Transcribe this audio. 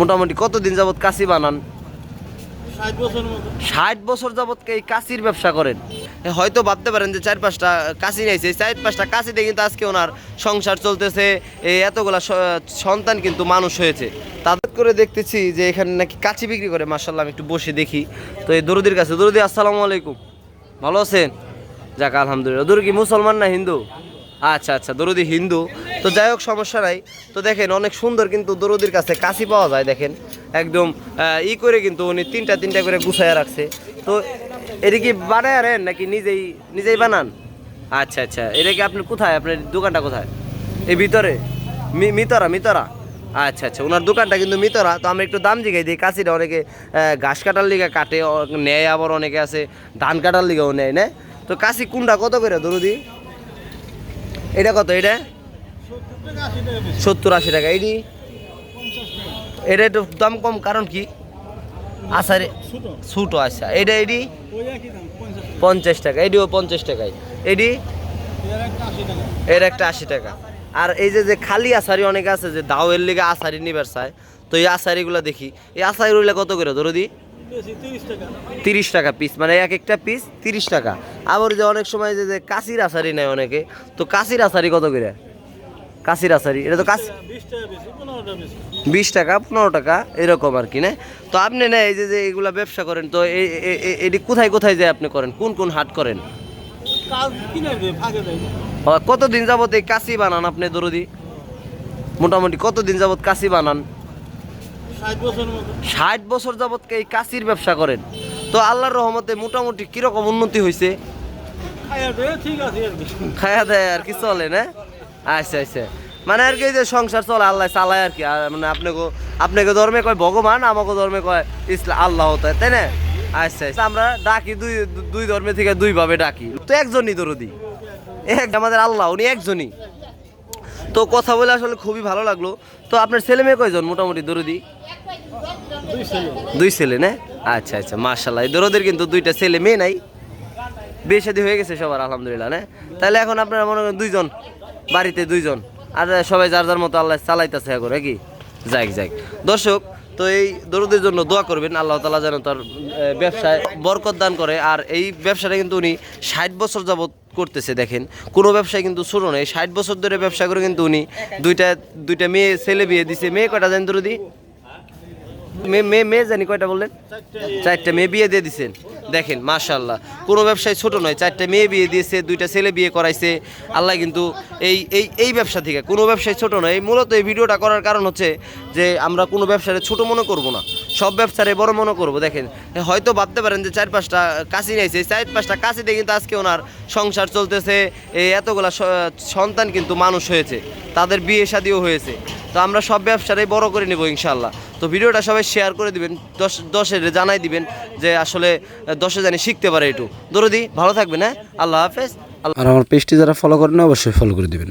মোটামুটি কতদিন যাবত কাশি বানান? ষাট বছর যাবত এই কাশির ব্যবসা করেন? হয়তো ভাবতে পারেন যে চার পাঁচটা কাশি নিয়েছে। চার পাঁচটা কাশি দিয়ে কিন্তু আজকে ওনার সংসার চলতেছে। এই এতগুলা সন্তান কিন্তু মানুষ হয়েছে। তাদের করে দেখতেছি যে এখানে নাকি কাচি বিক্রি করে। মার্শাল্লাহ আমি একটু বসে দেখি। তো এই দরুদির কাছে। দরুদি আসসালামু আলাইকুম। ভালো আছেন? যাক আলহামদুলিল্লাহ। দরু কি মুসলমান না হিন্দু? আচ্ছা আচ্ছা। দরুদি হিন্দু। তো যাই হোক, সমস্যা নাই। তো দেখেন, অনেক সুন্দর কিন্তু দরুদির কাছে কাশি পাওয়া যায়, দেখেন। একদম ই করে কিন্তু উনি তিনটা তিনটা করে গুছায় রাখছে। তো এটা কি বানায় আরেন নাকি নিজেই নিজেই বানান? আচ্ছা আচ্ছা। এটা কি আপনার কোথায়? আপনার দোকানটা কোথায়? এই ভিতরে? মিতরা মিতরা? আচ্ছা আচ্ছা। ওনার দোকানটা কিন্তু মিতরা। তো আমি একটু দাম জিগাই দিই, কাশিটা অনেকে ঘাস কাটার লিগে কাটে নেয়, আবার অনেকে আছে, ধান কাটার লিগেও নেয়, না? তো কাশি কোনটা? কত করে দরুদি? এটা কত? এটা? সত্তর আশি টাকা। এটি এটা একটু দাম কম কারণ কি? আসারে ছোট। আচ্ছা। এটা এটি পঞ্চাশ টাকা। এটিও পঞ্চাশ টাকায়। এটি এর একটা আশি টাকা। আর এই যে যে খালি আসারি অনেক আছে যে দাওয়ের লিগে আসারি নিবার চায় তো এই আসারিগুলো দেখি। এই আসারিগুলো কত করে ধরো দি? তিরিশ টাকা। তিরিশ টাকা পিস মানে এক একটা পিস তিরিশ টাকা। আবার যে অনেক সময় যে যে কাশির আসারি নেয় অনেকে তো কাশির আসারি কত করে? কাশির আসারি এটা তো কাশি বিশ টাকা পনেরো টাকা এরকম আর কি না? তো আপনি না এই যে যে এগুলা ব্যবসা করেন তো এটি কোথায় কোথায় যায় আপনি করেন? কোন কোন হাট করেন? কতদিন যাবত এই কাশি বানান আপনি দরদি? মোটামুটি কতদিন যাবত কাশি বানান? ষাট বছর যাবত এই কাশির ব্যবসা করেন? তো আল্লাহর রহমতে মোটামুটি কীরকম উন্নতি হয়েছে খায়া দেয় আর কি চলে না? আচ্ছা আচ্ছা। মানে আর কি যে সংসার চলে, আল্লাহ চালায় আর কি। মানে আপনাকে আপনাকে ধর্মে কয় ভগবান, আমাকে ধর্মে কয় ইসলাম আল্লাহ তাই তাই না? আচ্ছা আচ্ছা। আমরা ডাকি দুই দুই ধর্মে থেকে দুই ভাবে ডাকি। তো একজনই দরদি এক আমাদের আল্লাহ, উনি একজনই। তো কথা বলে আসলে খুবই ভালো লাগল। তো আপনার ছেলে মেয়ে কয়জন মোটামুটি দরদি? দুই ছেলে, না? আচ্ছা আচ্ছা মার্শাল্লাহ দরদের কিন্তু দুইটা ছেলে মেয়ে নাই। বিয়ে শাদী হয়ে গেছে সবার, আলহামদুলিল্লাহ, না? তাহলে এখন আপনারা মনে করেন দুইজন। বাড়িতে দুইজন। আর সবাই যার যার মতো আল্লাহ চালাইতেছে এখন কি যাক যাক। দর্শক, তো এই দরুদের জন্য দোয়া করবেন, আল্লাহ তালা যেন তার ব্যবসায় বরকত দান করে। আর এই ব্যবসাটা কিন্তু উনি ষাট বছর যাবৎ করতেছে, দেখেন। কোনো ব্যবসায় কিন্তু শুরু নেই। ষাট বছর ধরে ব্যবসা করে কিন্তু উনি দুইটা দুইটা মেয়ে, ছেলে বিয়ে দিছে। মেয়ে কটা জানেন দরুদি? মেয়ে মেয়ে জানি কয়টা বললেন? চারটা মেয়ে বিয়ে দিয়ে দিছেন। দেখেন মাশাল্লাহ কোনো ব্যবসায় ছোট নয়, চারটা মেয়ে বিয়ে দিয়েছে, দুইটা ছেলে বিয়ে করাইছে। আল্লাহ কিন্তু এই এই এই ব্যবসা থেকে, কোনো ব্যবসায় ছোট নয়। এই মূলত এই ভিডিওটা করার কারণ হচ্ছে যে আমরা কোনো ব্যবসারে ছোট মনে করব না। সব ব্যবসারে বড় মনে করব। দেখেন, হয়তো ভাবতে পারেন যে চার পাঁচটা কাশি নিয়েছে এই চার পাঁচটা কাশি দিয়ে কিন্তু আজকে ওনার সংসার চলতেছে। এই এতগুলা সন্তান কিন্তু মানুষ হয়েছে। তাদের বিয়ে শাদিও হয়েছে। তো আমরা সব ব্যবসাটাই বড় করে নেব ইনশাল্লাহ তো ভিডিওটা সবাই শেয়ার করে দিবেন, দশ, দশের জানাই দিবেন যে আসলে দশে জানি শিখতে পারে একটু। দরদি, ভালো থাকবেন হ্যাঁ? আল্লাহ হাফেজ। আর আমার পেজটি যারা ফলো করেন অবশ্যই ফলো করে দিবেন।